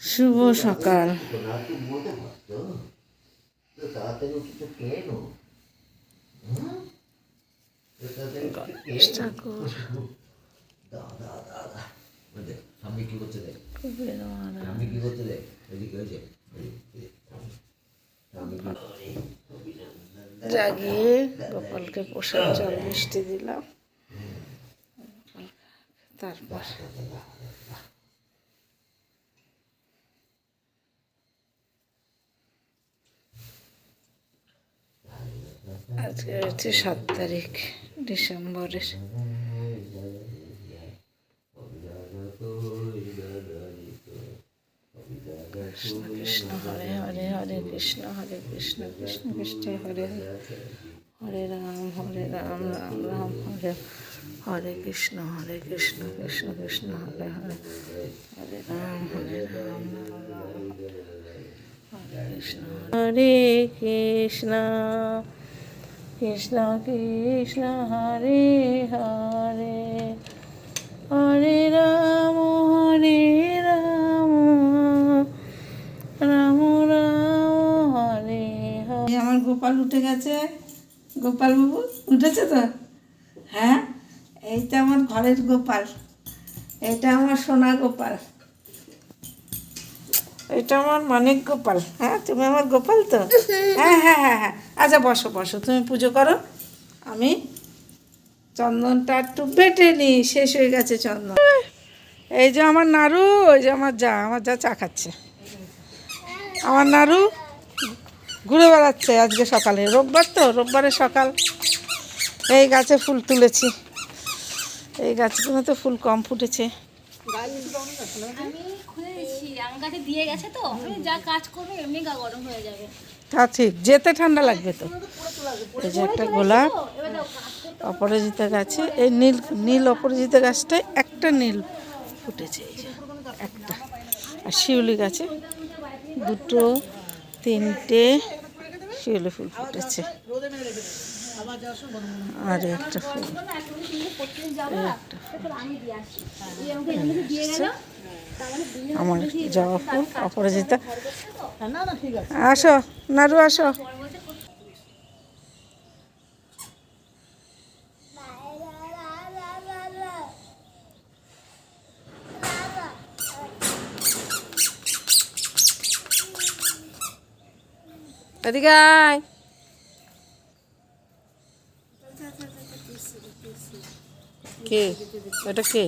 শুভ সকাল। জাগিয়ে গোপালকে প্রসাদ জল মিষ্টি দিলাম। তারপর আজকে হচ্ছে সাত তারিখ, ডিসেম্বরের। কৃষ্ণ কৃষ্ণ হরে হরে হরে কৃষ্ণ হরে কৃষ্ণ কৃষ্ণ কৃষ্ণ, হরে হরে। রাম হরে রাম রাম রাম, হরে হরে কৃষ্ণ হরে কৃষ্ণ কৃষ্ণ কৃষ্ণ, হরে হরে। হরে রাম হরে রাম রাম। হরে কৃষ্ণ হরে কৃষ্ণ। কৃষ্ণ কৃষ্ণ, হরে হরে। হরে রাম হরে রাম। রাম রাম, হরে হরে। আমার গোপাল উঠে গেছে। গোপাল বাবু, উঠেছে তো? হ্যাঁ? এইটা আমার ঘরের গোপাল। এটা আমার সোনা গোপাল। এটা আমার মানিক গোপাল। হ্যাঁ তুমি আমার গোপাল তো? হ্যাঁ হ্যাঁ হ্যাঁ হ্যাঁ। আচ্ছা বসো বসো। তুমি পুজো করো। আমি চন্দনটা একটু বেটে নি শেষ হয়ে গেছে চন্দন। এই যে আমার নাড়ু ওই যে আমার যা আমার যা চা খাচ্ছে। আমার নাড়ু ঘুরে বেড়াচ্ছে আজকে সকালে। রোববার তো রোববারে সকাল। এই গাছে ফুল তুলেছি। এই গাছগুলো তো ফুল কম ফুটেছে। আমি ঠিক যেতে ঠান্ডা লাগবে তো। এই যে একটা গোলাপ, অপরাজিতা গাছে, এই নীল নীল অপরাজিতা গাছটায় একটা নীল ফুটেছে একটা। আর শিউলি গাছে দুটো, তিনটে শিউলি ফুল ফুটেছে। আর একটা ফুল না তুমি তুমি প্রতিদিন যাব না তখন আমি দিয়ে আসছি এই আমাকে এমনি দিয়ে গেল। তার মানে আমার জবা ফুল অপরাজিতা। আসো নাড়ু আসো। এদিকে আয়। কে? এটা কে?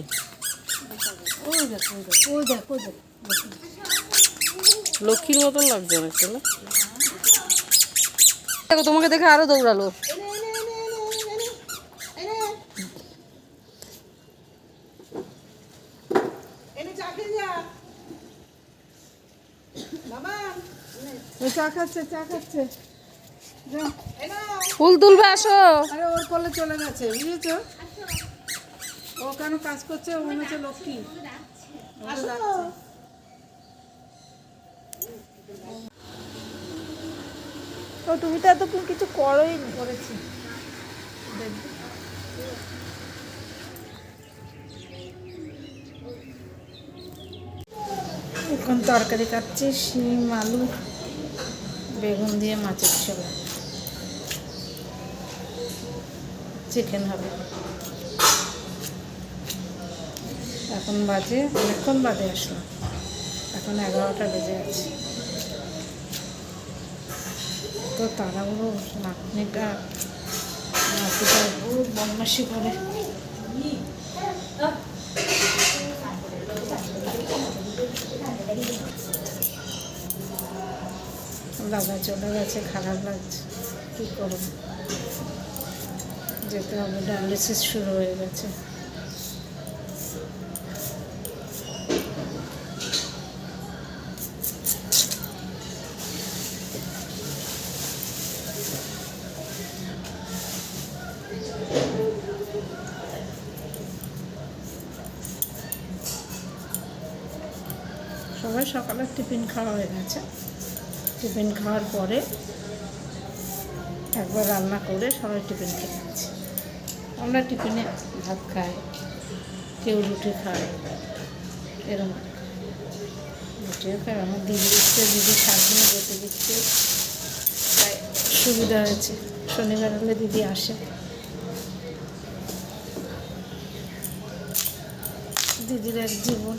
লক্ষ্মীর মতন লাগছে অনেকটা না? দেখো তোমাকে দেখে আরও দৌড়ালো। চা খাচ্ছে চা খাচ্ছে। ফুল তুলবে আসো। আরে ওর কোলে চলে গেছে বুঝেছ? ও কেন কাজ করছে? ও মনে হচ্ছে লক্ষ্মী। ও, তুমি তো এতক্ষণ কিছু করোই করেছি। এখন তরকারি কাটছি শিম, আলু, বেগুন দিয়ে মাছের ঝোল। চিকেন হবে। এখন বাজে, অনেকক্ষণ বাজে আসলাম। এখন এগারোটা বেজে আছে তো তাড়াহুড়ো নাতনিটা নাতিটা খুব বদমাসি করে। দাদা চলে গেছে, খারাপ লাগছে। কী করব? যেতে হবে, ডায়ালিসিস শুরু হয়ে গেছে। সবাই সকালে টিফিন খাওয়া হয়ে গেছে। টিফিন খাওয়ার পরে একবার রান্না করে সবাই টিফিন খেয়ে গেছে আমরা টিফিনে ভাত খাই, কেউ রুটি খায় এরকম। রুটিও খাবে আমার দিদি দিচ্ছে, দিদি সাতদিনে যেতে দিচ্ছে। তাই সুবিধা হয়েছে। শনিবার হলে দিদি আসে। দিদির এক জীবন।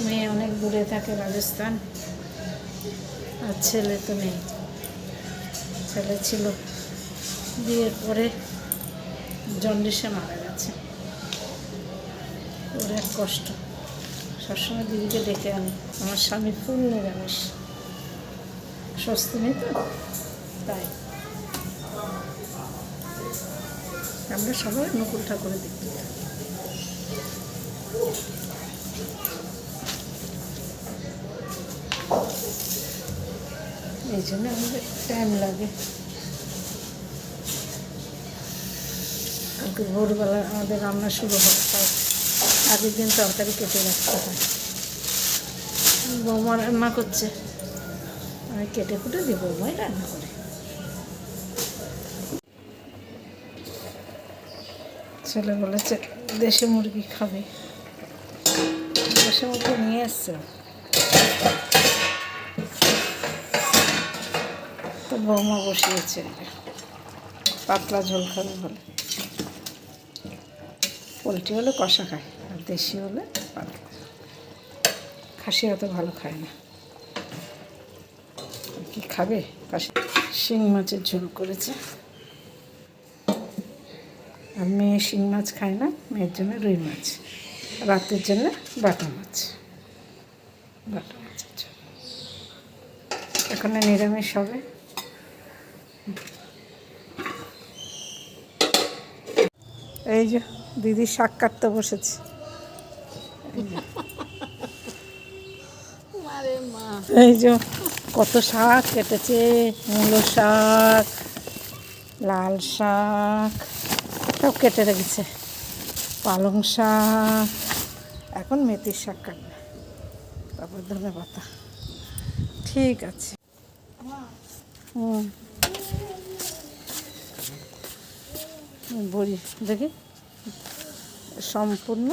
মেয়ে অনেক দূরে থাকে রাজস্থান। আর ছেলে তো নেই। ছেলে ছিল। বিয়ের পরে জন্ডিসে মারা গেছে। ওর এক কষ্ট। সবসময় দিদিকে ডেকে আনি। আমার স্বামী ফুল নিরামিষ। স্বস্তি নেই তো? তাই। আমরা সবাই অনুকূল ঠাকুরের দেখতে। এই জন্য আমাদের টাইম লাগে। কালকে ভোরবেলা আমাদের রান্না শুরু হয় তাই আগের দিন তরকারি কেটে রাখতে হয়। বৌমা রান্না করছে। আমি কেটে কুটে দিই বৌমাই রান্না করে। ছেলে বলেছে, দেশি মুরগি খাবে। দেশি মুরগি নিয়ে এসছে তো বৌমা বসিয়েছে পাতলা ঝোল খাবে বলে পোলট্রি হলে কষা খায়, আর দেশি হলে পাতলা খাসি অত ভালো খায় না। কি খাবে? খাসি শিং মাছের ঝোল করেছে। আর মেয়ে শিং মাছ খায় না, মেয়ের জন্য রুই মাছ। রাতের জন্য বাটা মাছ। বাটা মাছের ঝোল এখানে নিরামিষ হবে। এই যে দিদি শাক কাটতে বসেছে। এই যে কত শাক কেটেছে। মূলো শাক লাল শাক সব কেটে রেখেছে। পালং শাক এখন মেথির শাক কাটবে। তারপর ধনে পাতা। ঠিক আছে। হুম। বড়ি, দেখি। সম্পূর্ণ।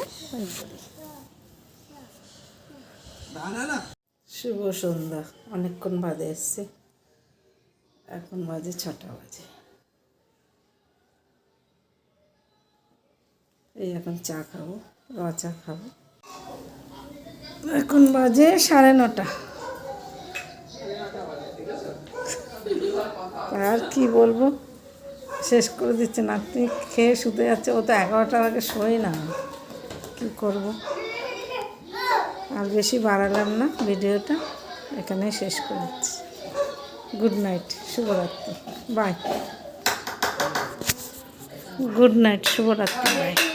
শুভ সন্ধ্যা। অনেকক্ষণ বাদে এসছে। এখন বাজে ছটা বাজে। এই এখন চা খাব র চা খাব। এখন বাজে সাড়ে নটা। আর কি বলব? শেষ করে দিচ্ছে নাতনি, খেয়ে শুতে যাচ্ছে। ও তো এগারোটার আগে শোয় না। কি করব? আর বেশি বাড়ালাম না ভিডিওটা। এখানে শেষ করে দিচ্ছি। গুড নাইট, শুভরাত্রি। বাই। গুড নাইট, শুভরাত্রি, বাই।